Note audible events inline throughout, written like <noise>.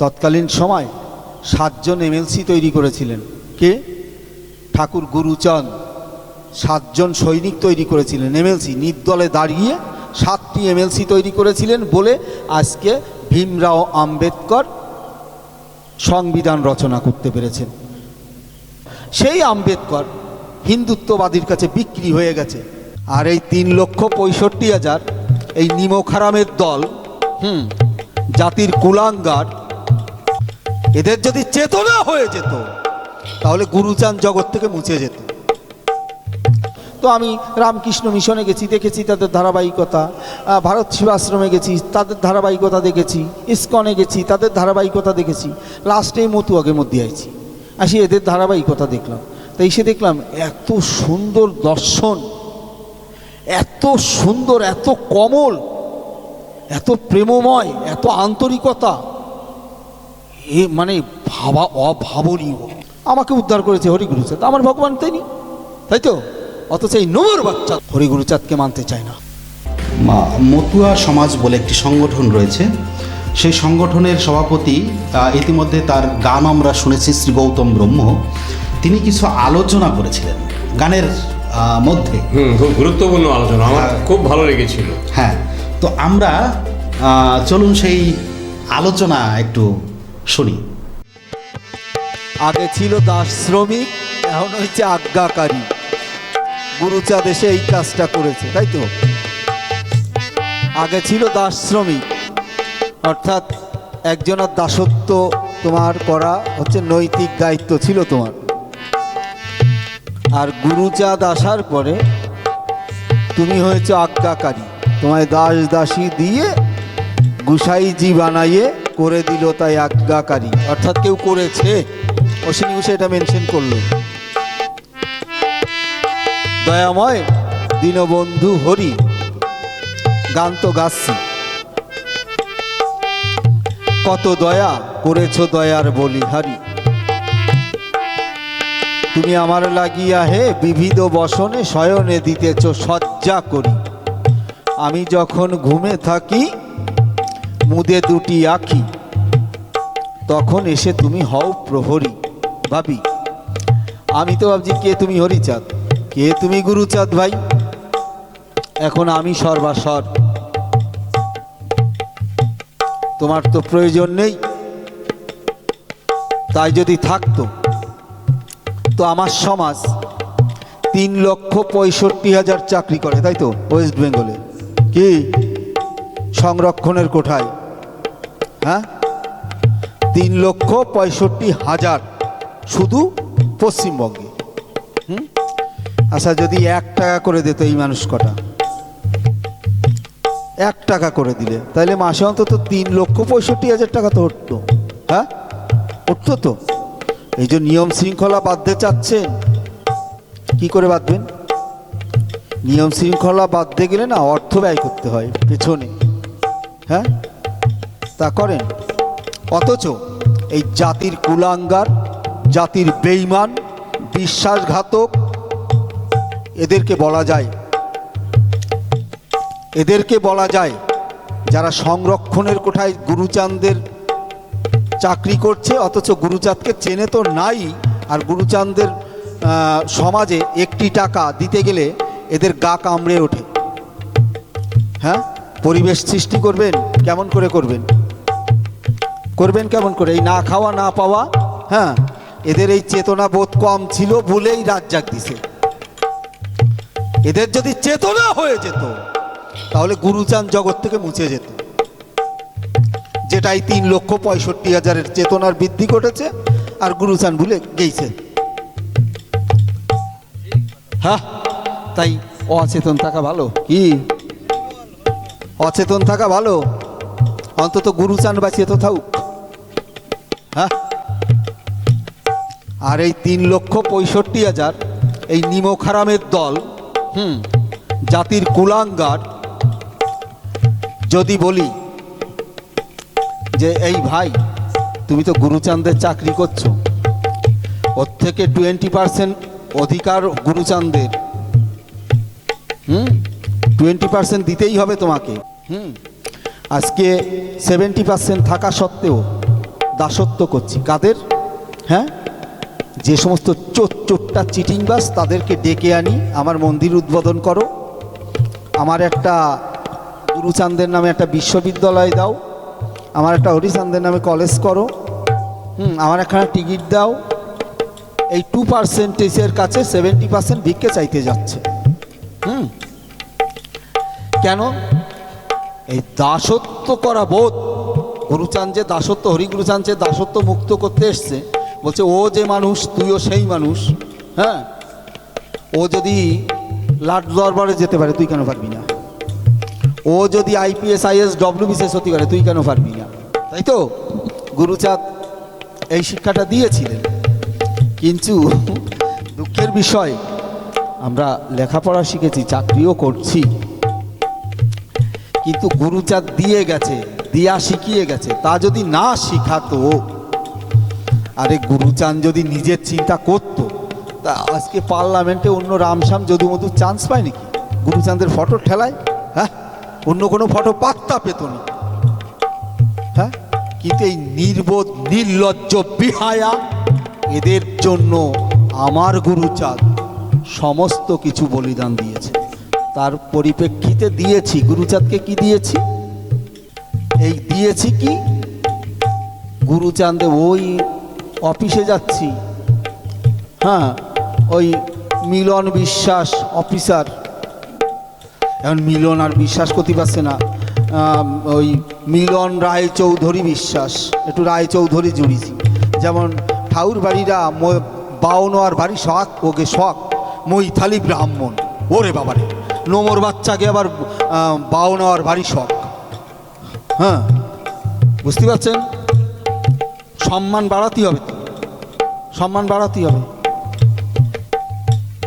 তৎকালীন সময় সাতজন এমএলসি তৈরি করেছিলেন। কে? ঠাকুর গুরুচন্দ। সাতজন সৈনিক তৈরি করেছিলেন এমএলসি। নির্দলে দাঁড়িয়ে সাতটি এমএলসি তৈরি করেছিলেন বলে আজকে ভীমরাও আম্বেদকর সংবিধান রচনা করতে পেরেছেন। সেই আম্বেদকর হিন্দুত্ববাদীর কাছে বিক্রি হয়ে গেছে। আর এই তিন লক্ষ পঁয়ষট্টি হাজার এই নিমখারামের দল, হুম, জাতির কুলাঙ্গার এদের যদি চেতনা হয়ে যেত, তাহলে গুরুচান জগৎ থেকে মুছে যেত। তো আমি রামকৃষ্ণ মিশনে গেছি, দেখেছি তাদের ধারাবাহিকতা ভারত সেবাশ্রমে গেছি, তাদের ধারাবাহিকতা দেখেছি, ইস্কনে গেছি, তাদের ধারাবাহিকতা দেখেছি লাস্টে মতুয়াকে মধ্যে আইছি। আসি এদের ধারাবাহিকতা দেখলাম। তাই এসে দেখলাম এত সুন্দর দর্শন, এত সুন্দর, এত কমল, এত প্রেমময়, এত আন্তরিকতা। এ মানে ভাবা অভাবনীয়। আমাকে উদ্ধার করেছে হরিগুরুচাঁদ আমার ভগবান তাইনি তাই তো? অথচ এই নোমর বাচ্চা হরিগুরুচাঁদকে মানতে চায় না। মা- মতুয়া সমাজ বলে একটি সংগঠন রয়েছে। সেই সংগঠনের সভাপতি ইতিমধ্যে তার গান আমরা শুনেছি শ্রী গৌতম ব্রহ্ম। তিনি কিছু আলোচনা করেছিলেন গানের মধ্যে। খুব গুরুত্বপূর্ণ আলোচনা। আমার খুব ভালো লেগেছিল। হ্যাঁ তো আমরা চলুন সেই আলোচনা একটু শুনি। আগে ছিল দাস শ্রমিক, এখন হচ্ছে আজ্ঞাকারী। গুরুচাঁদ এসে এই কাজটা করেছে, তাই তো? আগে ছিল দাস শ্রমিক, অর্থাৎ একজনের দাসত্ব তোমার করা হচ্ছে নৈতিক দায়িত্ব ছিল তোমার। আর গুরুচাঁদ আসার পরে তুমি হয়েছে আজ্ঞাকারী। তোমায় দাস দাসী দিয়ে গুসাইজি বানাইয়ে করে দিল তাই আজ্ঞাকারী। অর্থাৎ কেউ করেছে? অশ্বিনী ঘোষ এটা মেনশন করল। দয়াময়, দীনবন্ধু হরি, গান তো গাচ্ছি। কত দয়া করেছ দয়ার বলিহারি। তুমি আমার লাগিয়া হে বিবিধ বসনে শয়নে দিতেছ সজ্জা করি। আমি যখন ঘুমে থাকি মুদে দুটি আঁখি। তখন এসে তুমি হও প্রহরী, ভাবি। আমি তো ভাবছি, কে তুমি হরিচাঁদ? কে তুমি গুরুচাঁদ ভাই? এখন আমি সর্বাসর। তোমার তো প্রয়োজন নেই। তাই যদি থাকতো, তো আমার সমাজ তিন লক্ষ পঁয়ষট্টি হাজার চাকরি করে, তাই তো? ওয়েস্ট বেঙ্গলে কি? সংরক্ষণের কোঠায়। হ্যাঁ? তিন লক্ষ পঁয়ষট্টি হাজার শুধু পশ্চিমবঙ্গে। হুম? আচ্ছা যদি এক টাকা করে দিত এই মানুষ কটা? এক টাকা করে দিলে। তাহলে মাসে অন্তত তিন লক্ষ পঁয়ষট্টি হাজার টাকা তো উঠতো। হ্যাঁ? উঠতো তো। এই যে নিয়ম শৃঙ্খলা বাঁধতে চাচ্ছেন, কি করে বাঁধবেন? নিয়ম শৃঙ্খলা বাঁধতে গেলে না অর্থ ব্যয় করতে হয়, পেছনে। হ্যাঁ? তা করেন। অথচ এই জাতির কুলাঙ্গার, জাতির বেইমান বিশ্বাসঘাতক, এদেরকে বলা যায়, এদেরকে বলা যায় যারা সংরক্ষণের কোঠায় গুরুচাঁদের চাকরি করছে, অথচ গুরুচাঁদকে চেনে তো নাই, আর গুরুচাঁদের সমাজে একটি টাকা দিতে গেলে এদের গা কামড়ে ওঠে। হ্যাঁ? পরিবেশ সৃষ্টি করবেন, কেমন করে করবেন? করবেন কেমন করে? এই না খাওয়া, না পাওয়া হ্যাঁ? এদের এই চেতনা বোধ কম ছিল বলেই রাজ্জাক দিছে। এদের যদি চেতনা হয়ে যেত, তাহলে গুরুচান জগৎ থেকে মুছে যেত। যেটাই তিন লক্ষ পঁয়ষট্টি হাজারের চেতনার বৃদ্ধি ঘটেছে, আর গুরুচান ভুলে গেছে হ্যাঁ? তাই অচেতন থাকা ভালো? কি? অচেতন থাকা ভালো? অন্তত গুরুচান বাঁচিয়ে তো থাকুক। আর এই তিন লক্ষ পঁয়ষট্টি হাজার এই নিমখারামের দল, হুম, জাতির কুলাঙ্গার, যদি বলি যে, এই ভাই, তুমি তো গুরুচাঁদের চাকরি করছ। ওর থেকে টোয়েন্টি পার্সেন্ট অধিকার গুরুচাঁদের। হুম, টোয়েন্টি পার্সেন্ট দিতেই হবে তোমাকে। হুম, আজকে সেভেন্টি পার্সেন্ট থাকা সত্ত্বেও দাসত্ব করছি। কাদের? হ্যাঁ? যে সমস্ত চোট চোট্টা চিটিংবাস তাদেরকে ডেকে আনি, আমার মন্দির উদ্বোধন করো। আমার একটা গুরুচাঁদের নামে একটা বিশ্ববিদ্যালয় দাও। আমার একটা হরিচাঁদের নামে কলেজ করো। হুম, আমার একখানা টিকিট দাও। এই টু পার্সেন্টেজের কাছে সেভেন্টি পার্সেন্ট ভিক্ষে চাইতে যাচ্ছে। হুম। কেন? এই দাসত্ব করা বোধ। গুরুচাঁদ যে দাসত্ব, হরিগুরুচাঁদ যে দাসত্ব মুক্ত করতে এসছে বলছে, ও যে মানুষ, তুইও সেই মানুষ হ্যাঁ? ও যদি লাট দরবারে যেতে পারে, তুই কেন পারবি না? ও যদি আইপিএস আইএস ডব্লিউবিসিএস হতে পারে, তুই কেন পারবি না? তাই তো? গুরুচাঁদ এই শিক্ষাটা দিয়েছিলেন। কিন্তু দুঃখের বিষয়, আমরা লেখাপড়া শিখেছি, চাকরিও করছি। কিন্তু গুরুচাঁদ দিয়ে গেছে, দিয়া শিখিয়ে গেছে। তা যদি না শিখাতো আরে গুরুচাঁদ যদি নিজের চিন্তা করতো, তা আজকে পার্লামেন্টে অন্য রামশ্যাম যদুমধু চান্স পায় নাকি? গুরুচাঁদের ফটো ঠেলায়? হ্যাঁ? অন্য কোনো ফটো পাত্তা পেত না। হ্যাঁ? কিন্তু এই নির্বোধ, নির্লজ্জ, বিহায়া, এদের জন্য আমার গুরুচাঁদ সমস্ত কিছু বলিদান দিয়েছে। তার পরিপ্রেক্ষিতে দিয়েছি। গুরুচাঁদকে কি দিয়েছি? এই দিয়েছি কি? গুরুচাঁদে ওই অফিসে যাচ্ছি। হ্যাঁ ওই মিলন বিশ্বাস অফিসার। এখন মিলন আর বিশ্বাস করতে পারছে না। ওই মিলন রায় চৌধুরী বিশ্বাস, একটু রায় চৌধুরী জুড়িছি যেমন ঠাউর বাড়িরা বাউনোয়ার বাড়ি শখ, ওকে শখ, মৈথালি ব্রাহ্মণ। ওরে বাবারে, নোমর বাচ্চাকে আবার বাউনোয়ার বাড়ি শখ। হ্যাঁ বুঝতে পারছেন? সম্মান বাড়াতেই হবে সম্মান বাড়াতেই হবে।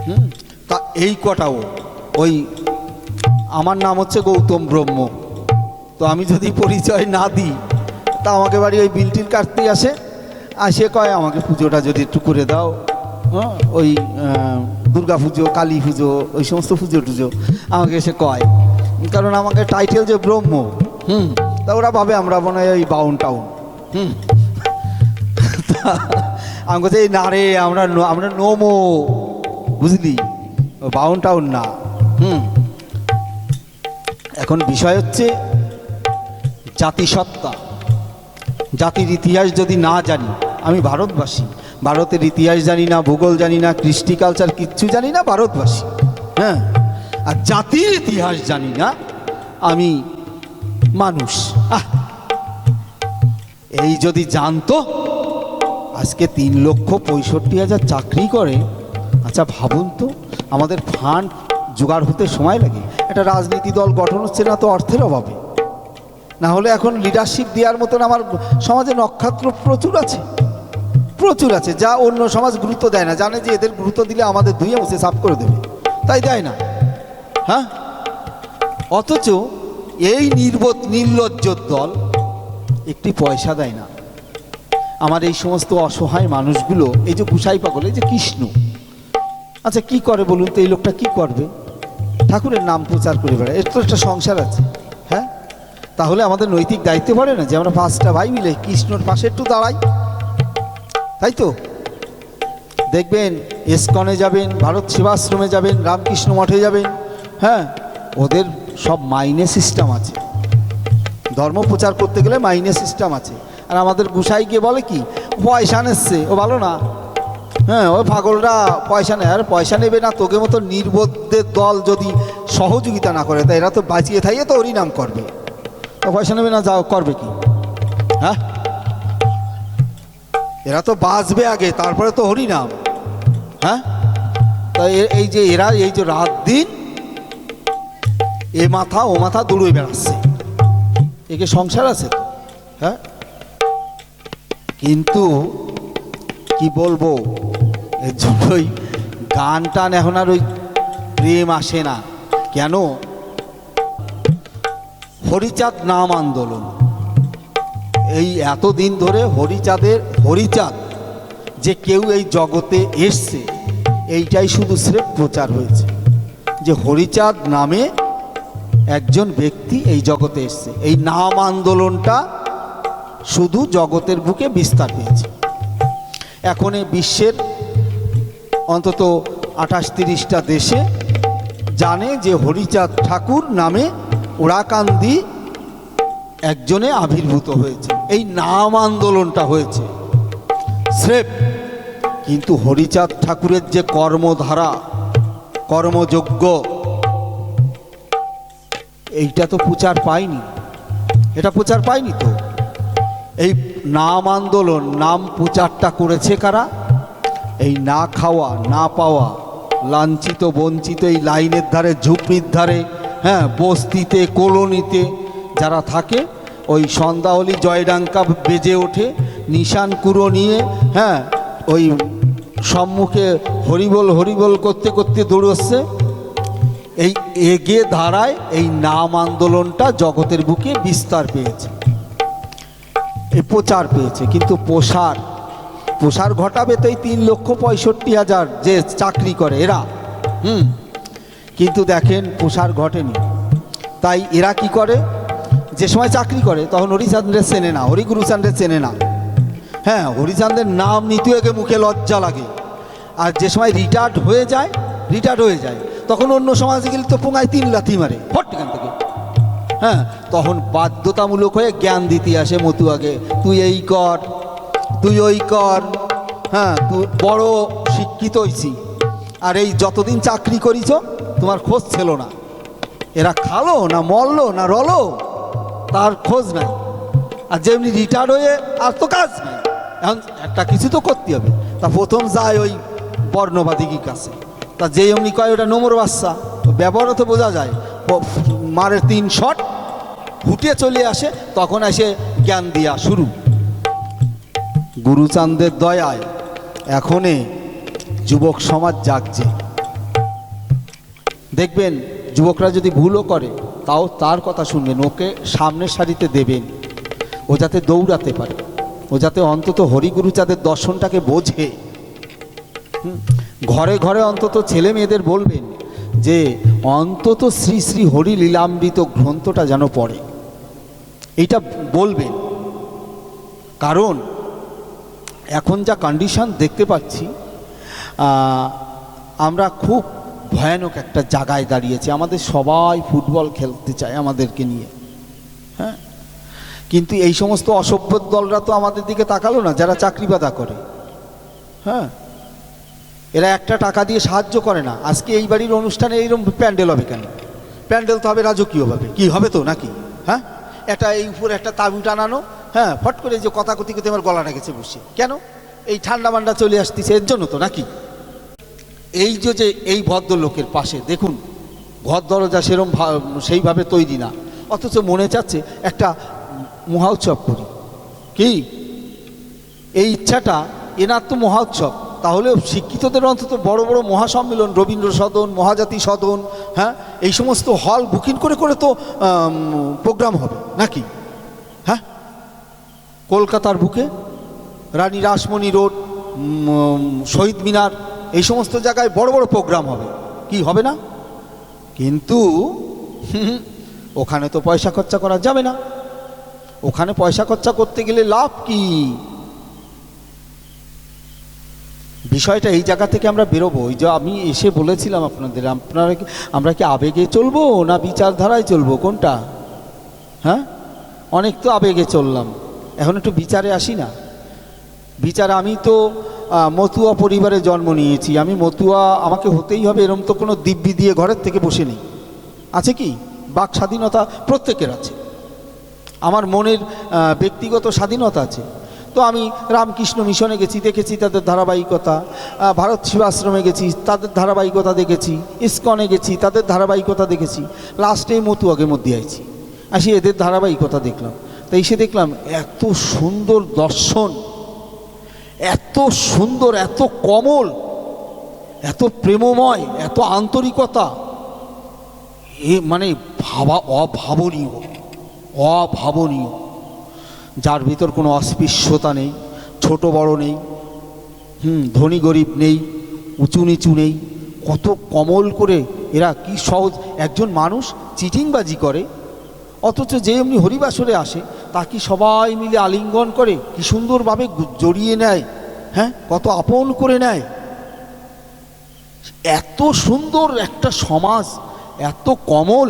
হুম? তা এই কটাও ওই আমার নাম হচ্ছে গৌতম ব্রহ্ম। তো আমি যদি পরিচয় না দিই, তা আমাকে বাড়ি ওই বিলটির কাটতেই আসে। আসে কয়, আমাকে পুজোটা যদি একটু করে দাও। হ্যাঁ ওই দুর্গা পুজো, কালী পুজো, ওই সমস্ত পুজো টুজো আমাকে এসে কয়। কারণ আমাকে টাইটেল যে ব্রহ্ম, হুম? তা ওরা ভাবে আমরা মনে হয় ওই বাউন টাউন। হুম। আমি বলছি না রে, আমরা আমরা নোমো। বুঝলি? বাউন টাউন না। হুম। এখন বিষয় হচ্ছে, জাতিসত্তা। জাতির ইতিহাস যদি না জানি, আমি ভারতবাসী। ভারতের ইতিহাস জানি না, ভূগোল জানি না, কৃষ্টি কালচার কিচ্ছু জানি না, ভারতবাসী। হ্যাঁ? আর জাতির ইতিহাস জানি না, আমি মানুষ। এই যদি জানতো আজকে তিন লক্ষ পঁয়ষট্টি হাজার চাকরি করে। আচ্ছা ভাবুন তো, আমাদের ফান্ড জোগাড় হতে সময় লাগে। একটা রাজনীতি দল গঠন হচ্ছে না তো অর্থের অভাবে। না হলে এখন লিডারশিপ দেওয়ার মতন আমার সমাজে নক্ষত্র প্রচুর আছে। প্রচুর আছে, যা অন্য সমাজ গুরুত্ব দেয় না। জানে যে এদের গুরুত্ব দিলে আমাদের দুইয়ে মুছে সাফ করে দেবে। তাই দেয় না। হ্যাঁ? অথচ এই নির্বোধ, নির্লজ্জ দল একটি পয়সা দেয় না। আমার এই সমস্ত অসহায় মানুষগুলো, এই যে গুসাই পাগল, এই যে কৃষ্ণ। আচ্ছা কি করে বলুন তো, এই লোকটা কি করবে? ঠাকুরের নাম প্রচার করে বেড়ায়। এর তো একটা সংসার আছে হ্যাঁ? তাহলে আমাদের নৈতিক দায়িত্ব পড়ে না যে আমরা পাঁচটা ভাই মিলে কৃষ্ণর পাশে একটু দাঁড়াই? তাই তো? দেখবেন এসকনে যাবেন, ভারত সেবাশ্রমে যাবেন, রামকৃষ্ণ মঠে যাবেন হ্যাঁ? ওদের সব মাইনে সিস্টেম আছে। ধর্ম প্রচার করতে গেলে মাইনে সিস্টেম আছে। আর আমাদের গুসাই গিয়ে বলে কি, পয়সা নিচ্ছে। ও ভালো না। হ্যাঁ ওই পাগলরা পয়সা নেয়। আর পয়সা নেবে না, তোকে মতো নির্বোধদের দল যদি সহযোগিতা না করে, তা এরা তো বাঁচিয়ে থাইয়ে তো হরিনাম করবে। তো পয়সা নেবে না, যাও, করবে কি? হ্যাঁ? এরা তো বাঁচবে আগে, তারপরে তো হরিনাম হ্যাঁ? তা এ- এই যে এরা, এই যে রাত দিন, এ মাথা, ও মাথা দৌড়ে বেড়াচ্ছে। একে সংসার আছে হ্যাঁ? কিন্তু কি বলব? এর জন্যই গান টান এখন আর ওই প্রেম আসে না। কেন? হরিচাঁদ নাম আন্দোলন। এই এতদিন ধরে হরিচাঁদের, হরিচাঁদ যে কেউ এই জগতে এসছে, এইটাই শুধু স্রেফ প্রচার হয়েছে। যে হরিচাঁদ নামে একজন ব্যক্তি এই জগতে এসছে। এই নাম আন্দোলনটা শুধু জগতের বুকে বিস্তার পেয়েছে এখন বিশ্বের অন্তত আঠাশ তিরিশটা দেশে জানে যে হরিচাঁদ ঠাকুর নামে ওরাকান্দি একজনে আবির্ভূত হয়েছে। এই নাম আন্দোলনটা হয়েছে। স্রেফ, কিন্তু হরিচাঁদ ঠাকুরের যে কর্মধারা, কর্মযোগ্য, এইটা তো প্রচার পায়নি। এটা প্রচার পায়নি তো? এই নাম আন্দোলন, নাম প্রচারটা করেছে কারা? এই না খাওয়া, না পাওয়া, লাঞ্ছিত, বঞ্চিত, এই লাইনের ধারে, ঝুপড়ির ধারে হ্যাঁ বস্তিতে, কলোনিতে যারা থাকে, ওই সন্ধ্যা হলি জয়ডাঙ্কা বেজে ওঠে, নিশান কুড়ো নিয়ে হ্যাঁ ওই সম্মুখে হরিবল হরিবল করতে করতে দৌড়চ্ছে। এই এগে ধারায় এই নাম আন্দোলনটা জগতের বুকে বিস্তার পেয়েছে। এই প্রচার পেয়েছে, কিন্তু প্রসার প্রসার ঘটাবে তো এই তিন লক্ষ পঁয়ষট্টি হাজার যে চাকরি করে এরা। হুম, কিন্তু দেখেন প্রসার ঘটেনি। তাই এরা কি করে? যে সময় চাকরি করে, তখন হরিচাঁদের চেনে না হরিগুরুচাঁদের চেনে না। হ্যাঁ হরিচাঁদের নাম নিতে আগে মুখে লজ্জা লাগে। আর যে সময় রিটায়ার্ড হয়ে যায়, রিটায়ার্ড হয়ে যায়, তখন অন্য সমাজে গেলে তো পোঙায় তিন লাথি মারে ফট এখান থেকে। হ্যাঁ তখন বাধ্যতামূলক হয়ে জ্ঞান দিতে আসে মতুয়াকে। তুই এই কর, তুই ওই কর হ্যাঁ তুই বড় শিক্ষিত হইছি। আর এই যতদিন চাকরি করিছ, তোমার খোঁজ ছিল না। এরা খালো না মরলো না রলো, তার খোঁজ নাই। আর যেমনি রিটায়ার হয়ে আর তো কাজ নেই। এখন একটা কিছু তো করতে হবে। তা প্রথম যায় ওই বর্ণবাদিকীর কাছে। তা যে এমনি কয়, ওটা নোমর বাচ্চা ব্যবহারও তো বোঝা যায়। মারের তিন শট হুটে চলে আসে, তখন এসে জ্ঞান দিয়া শুরু। গুরুচাঁদের দয়ায় এখনে যুবক সমাজ জাগছে। দেখবেন, যুবকরা যদি ভুলও করে, তাও তার কথা শুনবেন। ওকে সামনের সারিতে দেবেন। ও যাতে দৌড়াতে পারে। ও যাতে অন্তত হরিগুরুচাঁদের দর্শনটাকে বোঝে। ঘরে ঘরে অন্তত ছেলে মেয়েদের বলবেন যে, অন্তত শ্রী শ্রী হরি লীলামৃত গ্রন্থটা যেন পড়ে। এইটা বলবেন কারণ এখন যা কন্ডিশন দেখতে পাচ্ছি আমরা খুব ভয়ানক একটা জায়গায় দাঁড়িয়েছি। আমাদের সবাই ফুটবল খেলতে চায় আমাদেরকে নিয়ে। হ্যাঁ? কিন্তু এই সমস্ত অসভ্য দলরা তো আমাদের দিকে তাকালো না, যারা চাকরি বাদা করে। হ্যাঁ? এরা একটা টাকা দিয়ে সাহায্য করে না। আজকে এই বাড়ির অনুষ্ঠানে এইরকম প্যান্ডেল হবে কেন? প্যান্ডেল তো হবে রাজকীয়ভাবে। কি, হবে তো নাকি? হ্যাঁ? একটা এই উপরে একটা তাবু টানানো হ্যাঁ ফট করে যে কথা কথি কথি আমার গলাটা গেছে বসে। কেন? এই ঠান্ডা মান্ডা চলে আসতেছে এর জন্য তো নাকি? এই যে যে এই ভদ্রলোকের পাশে, দেখুন ঘর দরজা সেরম সেইভাবে তৈরি না। অথচ মনে চাচ্ছে একটা মহা উৎসব করি। কি? এই ইচ্ছাটা, এনার তো মহা উৎসব তাহলে শিক্ষিতদের অন্তত বড় বড় মহাসম্মেলন রবীন্দ্র সদন মহাজাতি সদন হ্যাঁ এই সমস্ত হল বুকিং করে করে তো প্রোগ্রাম হবে, নাকি? হ্যাঁ? কলকাতার বুকে, রানী রাসমণি রোড শহীদ মিনার, এই সমস্ত জায়গায় বড় বড় প্রোগ্রাম হবে, কি হবে না? কিন্তু, <laughs> ওখানে তো পয়সা খরচা করা যাবে না। ওখানে পয়সা খরচা করতে গেলে লাভ কি? বিষয়টা এই জায়গা থেকে আমরা বেরোবো। ওই যে আমি এসে বলেছিলাম আপনাদের, আপনারা আমরা কি আবেগে চলবো না বিচারধারায় চলবো? কোনটা? হ্যাঁ? অনেক তো আবেগে চললাম। এখন একটু বিচারে আসি না। বিচার আমি তো মতুয়া পরিবারে জন্ম নিয়েছি। আমি মতুয়া, আমাকে হতেই হবে এরম তো কোনো দিব্যি দিয়ে ঘরের থেকে বসে নেই। আছে কি? বাক স্বাধীনতা প্রত্যেকের আছে। আমার মনের ব্যক্তিগত স্বাধীনতা আছে। তো আমি রামকৃষ্ণ মিশনে গেছি, দেখেছি তাদের ধারাবাহিকতা। ভারত শিবাশ্রমে গেছি, তাদের ধারাবাহিকতা দেখেছি, ইস্কনে গেছি, তাদের ধারাবাহিকতা দেখেছি। লাস্টে মতুয়াকে মধ্যে আইছি। আসি এদের ধারাবাহিকতা দেখলাম। তাই এসে দেখলাম, এত সুন্দর দর্শন, এত সুন্দর, এত কমল, এত প্রেমময়, এত আন্তরিকতা। এ মানে ভাবা অভাবনীয় অভাবনীয়। যার ভিতর কোনো অস্পৃশ্যতা নেই, ছোট বড় নেই, হুম, ধনী গরিব নেই, উঁচু নিচু নেই, কত কমল করে এরা কি সহজ, একজন মানুষ চিটিংবাজি করে, অথচ যে এমনি হরিবাসরে আসে, তা কি সবাই মিলে আলিঙ্গন করে, কি সুন্দরভাবে জড়িয়ে নেয় হ্যাঁ কত আপন করে নেয়। এত সুন্দর একটা সমাজ, এত কমল,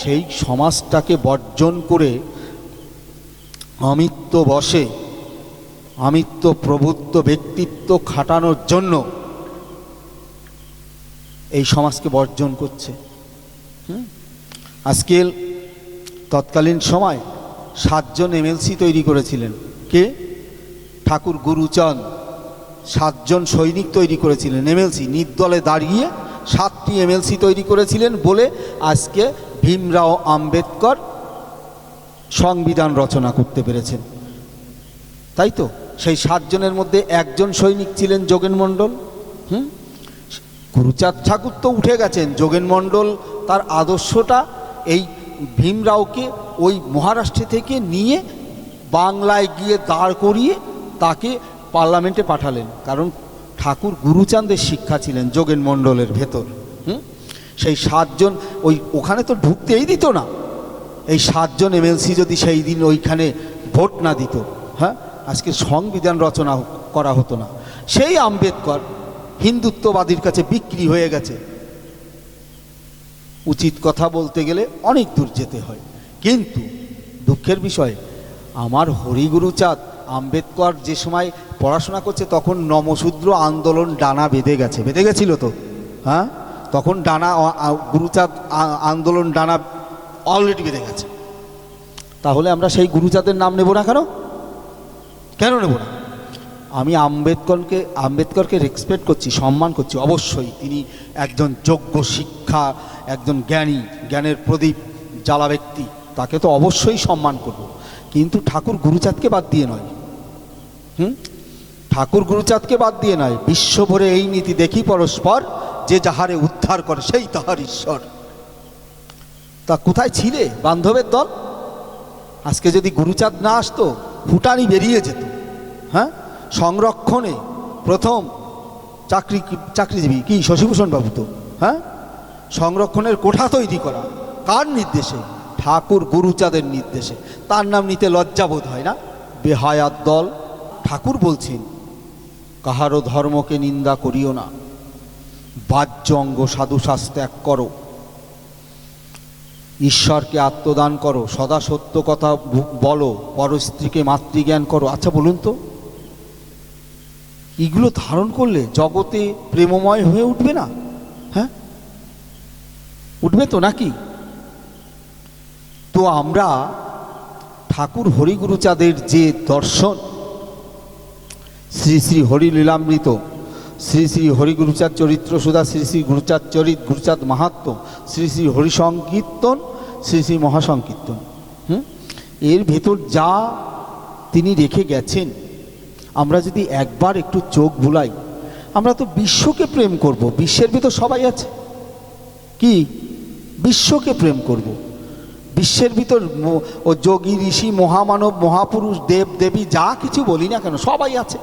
সেই সমাজটাকে বর্জন করে অমিত্ব বসে আমিত্ব প্রভুত্ব ব্যক্তিত্ব খাটানোর জন্য এই সমাজকে বর্জন করছে? আজকে তৎকালীন সময় সাতজন এমএলসি তৈরি করেছিলেন। কে? ঠাকুর গুরুচন্দ সাতজন সৈনিক তৈরি করেছিলেন এমএলসি। নির্দলে দাঁড়িয়ে সাতটি এমএলসি তৈরি করেছিলেন বলে আজকে ভীমরাও আম্বেদকর সংবিধান রচনা করতে পেরেছেন। তাই তো? সেই সাতজনের মধ্যে একজন সৈনিক ছিলেন যোগেন মণ্ডল। হুম? গুরুচাঁদ ঠাকুর তো উঠে গেছেন। যোগেন মণ্ডল তার আদর্শটা এই ভীমরাওকে ওই মহারাষ্ট্র থেকে নিয়ে বাংলায় গিয়ে দাঁড় করিয়ে তাকে পার্লামেন্টে পাঠালেন। কারণ ঠাকুর গুরুচাঁদের শিক্ষা ছিলেন যোগেন মণ্ডলের ভেতর। হুম? সেই সাতজন ওই ওখানে তো ঢুকতেই দিত না। এই সাতজন এমএলসি যদি সেই দিন ওইখানে ভোট না দিত হ্যাঁ? আজকে সংবিধান রচনা করা হতো না। সেই আম্বেদকর হিন্দুত্ববাদীর কাছে বিক্রি হয়ে গেছে। উচিত কথা বলতে গেলে অনেক দূর যেতে হয়। কিন্তু দুঃখের বিষয়, আমার হরিগুরুচাঁদ আম্বেদকর যে সময় পড়াশোনা করছে, তখন নমশূদ্র আন্দোলন ডানা বেঁধে গেছে। বেঁধে গেছিল তো? হ্যাঁ? তখন ডানা গুরুচাঁদ আন্দোলন ডানা অলরেডি বেঁধে গেছে তাহলে আমরা সেই গুরুচাঁদের নাম নেব না কেন? কেন নেব না? আমি আম্বেদকরকে আম্বেদকরকে রেসপেক্ট করছি সম্মান করছি অবশ্যই। তিনি একজন যোগ্য শিক্ষা একজন জ্ঞানী জ্ঞানের প্রদীপ জ্বালা ব্যক্তি। তাকে তো অবশ্যই সম্মান করব। কিন্তু ঠাকুর গুরুচাঁদকে বাদ দিয়ে নয়। হুম? ঠাকুর গুরুচাঁদকে বাদ দিয়ে নয়। বিশ্বভরে এই নীতি দেখি পরস্পর যে যাহারে উদ্ধার করে সেই তাহার ঈশ্বর। তা কোথায় ছিলে? বান্ধবের দল? আজকে যদি গুরুচাঁদ না আসতো ফুটানি বেরিয়ে যেত। হ্যাঁ? সংরক্ষণে প্রথম চাকরি চাকরিজীবী কি, শশীভূষণ বাবু তো? হ্যাঁ? সংরক্ষণের কোঠা তৈরি করা। কার নির্দেশে? ঠাকুর গুরুচাঁদের নির্দেশে। তার নাম নিতে লজ্জাবোধ হয় না? বেহায়াত দল? ঠাকুর বলছেন কাহারও ধর্মকে নিন্দা করিও না। বাহ্য অঙ্গ সাধু শাস্ত্র ত্যাগ করো। ঈশ্বরকে আত্মদান করো, সদা সত্য কথা বলো পরস্ত্রীকে মাতৃজ্ঞান করো। আচ্ছা বলুন তো, এগুলো ধারণ করলে জগতে প্রেমময় হয়ে উঠবে না? হ্যাঁ? উঠবে তো নাকি? তো আমরা ঠাকুর হরিগুরুচাঁদের যে দর্শন, শ্রী শ্রী হরিলীলামৃত শ্রী শ্রী হরিগুরুচাঁদ চরিত্র সুধা শ্রী শ্রী গুরুচাঁদ চরিত, গুরুচাঁদ মাহাত্ম, শ্রী শ্রী হরিসংকীর্তন, শ্রী শ্রী মহাসংকীর্তন। হুম? এর ভেতর যা তিনি রেখে গেছেন, আমরা যদি একবার একটু চোখ বুলাই, আমরা তো বিশ্বকে প্রেম করব, বিশ্বের ভেতর সবাই আছে। কি? বিশ্বকে প্রেম করব। বিশ্বের ভিতর ও যোগী, ঋষি, মহামানব, মহাপুরুষ, দেব, দেবী, যা কিছু বলি না কেন, সবাই আছে।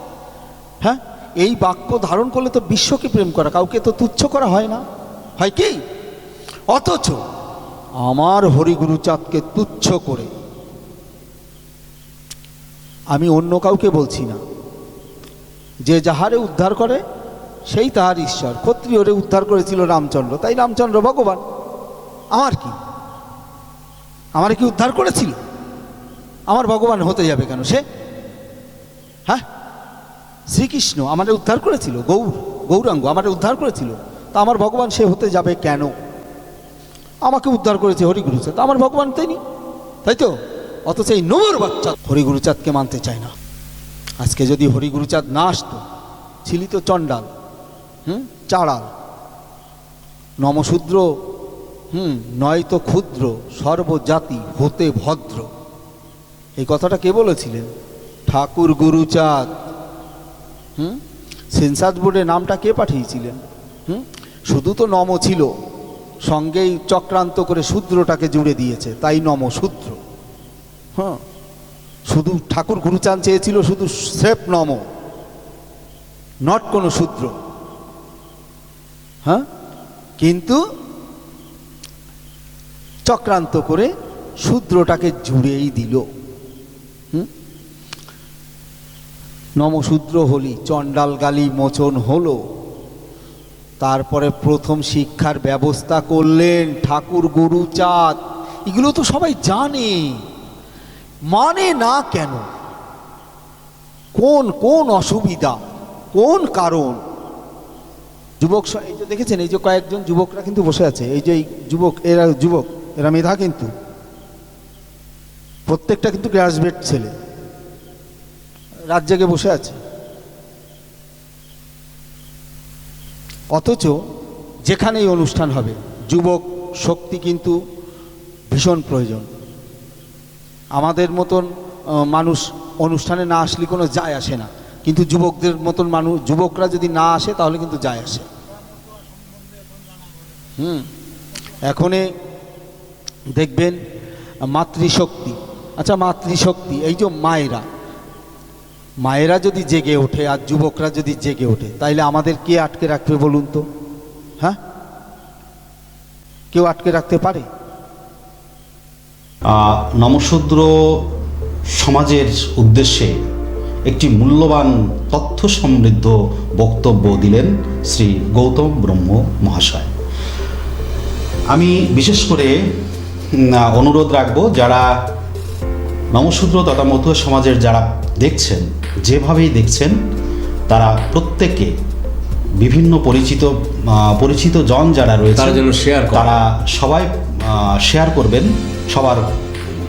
হ্যাঁ? এই বাক্য ধারণ করলে তো বিশ্বকে প্রেম করা, কাউকে তো তুচ্ছ করা হয় না। হয় কি? অথচ আমার হরিগুরুচাঁদকে তুচ্ছ করে, আমি অন্য কাউকে বলছি না। যে যাহারে উদ্ধার করে, সেই তাহার ঈশ্বর। ক্ষত্রিয়রে উদ্ধার করেছিল রামচন্দ্র, তাই রামচন্দ্র ভগবান। আমার কি? আমার কি উদ্ধার করেছিল? আমার ভগবান হতে যাবে কেন সে? হ্যাঁ? শ্রীকৃষ্ণ আমাদের উদ্ধার করেছিল, গৌর, গৌরাঙ্গ আমাদের উদ্ধার করেছিল। তা আমার ভগবান সে হতে যাবে কেন? আমাকে উদ্ধার করেছে হরিগুরুচাঁদ তা আমার ভগবান তিনি, তাই তো? অথচ এই নোর বাচ্চা হরিগুরুচাঁদকে মানতে চায় না। আজকে যদি হরিগুরুচাঁদ না আসতো ছিলি তো চণ্ডাল, হুম, চাড়াল, নমশূদ্র, হুম, নয়তো ক্ষুদ্র, সর্বজাতি হতে ভদ্র। এই কথাটা কে বলেছিলেন? ঠাকুর গুরুচাঁদ। হুম? সেন্সাস বোর্ডে নামটা কে পাঠিয়েছিলেন? হুম? শুধু তো নম ছিল সঙ্গেই চক্রান্ত করে শূদ্রটাকে জুড়ে দিয়েছে তাই নম শূদ্র। হ্যাঁ। শুধু ঠাকুর গুরুচাঁদ চেয়েছিল শুধু সেফ নম নট কোনো শূদ্র। হ্যাঁ? কিন্তু চক্রান্ত করে শূদ্রটাকে জুড়েই দিল। নমশূদ্র হলি, চণ্ডাল গালি মোচন হলো। তারপরে প্রথম শিক্ষার ব্যবস্থা করলেন ঠাকুর গুরু চাঁদ। এগুলো তো সবাই জানে। মানে না কেন? কোন কোন অসুবিধা? কোন কারণ? যুবক এই যে দেখেছেন, এই যে কয়েকজন যুবকরা কিন্তু বসে আছে। এই যে যুবক, এরা যুবক, এরা মেধা কিন্তু। প্রত্যেকটা কিন্তু গ্রাজুয়েট ছেলে। রাত জেগে বসে আছে। অথচ যেখানেই অনুষ্ঠান হবে, যুবক শক্তি কিন্তু ভীষণ প্রয়োজন। আমাদের মতন মানুষ অনুষ্ঠানে না আসলে কোনো যায় আসে না। কিন্তু যুবকদের মতন মানুষ যুবকরা যদি না আসে, তাহলে কিন্তু যায় আসে। হুম, এখনে দেখবেন মাতৃশক্তি। আচ্ছা মাতৃশক্তি, এই যে মায়েরা মায়েরা যদি জেগে ওঠে আর যুবকরা যদি জেগে ওঠে, তাইলে আমাদের কে আটকে রাখবে বলুন তো? হ্যাঁ? কেউ আটকে রাখতে পারে? নমশূদ্র সমাজের উদ্দেশ্যে একটি মূল্যবান তথ্য সমৃদ্ধ বক্তব্য দিলেন শ্রী গৌতম ব্রহ্ম মহাশয়। আমি বিশেষ করে অনুরোধ রাখব যারা নমশূদ্র তথা মতুয়া সমাজের যারা দেখছেন যেভাবেই দেখছেন তারা প্রত্যেকে বিভিন্ন পরিচিত পরিচিত জন যারা রয়েছে তারা যেন শেয়ার তারা সবাই শেয়ার করবেন সবার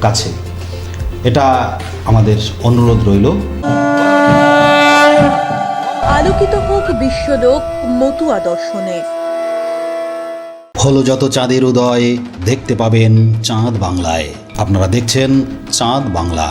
কাছে। এটা আমাদের অনুরোধ রইল। আলোকিত হোক বিশ্বলোক মতুয়া দর্শনে। হলো যত চাঁদের উদয় দেখতে পাবেন চাঁদ বাংলায়। আপনারা দেখছেন চাঁদ বাংলা।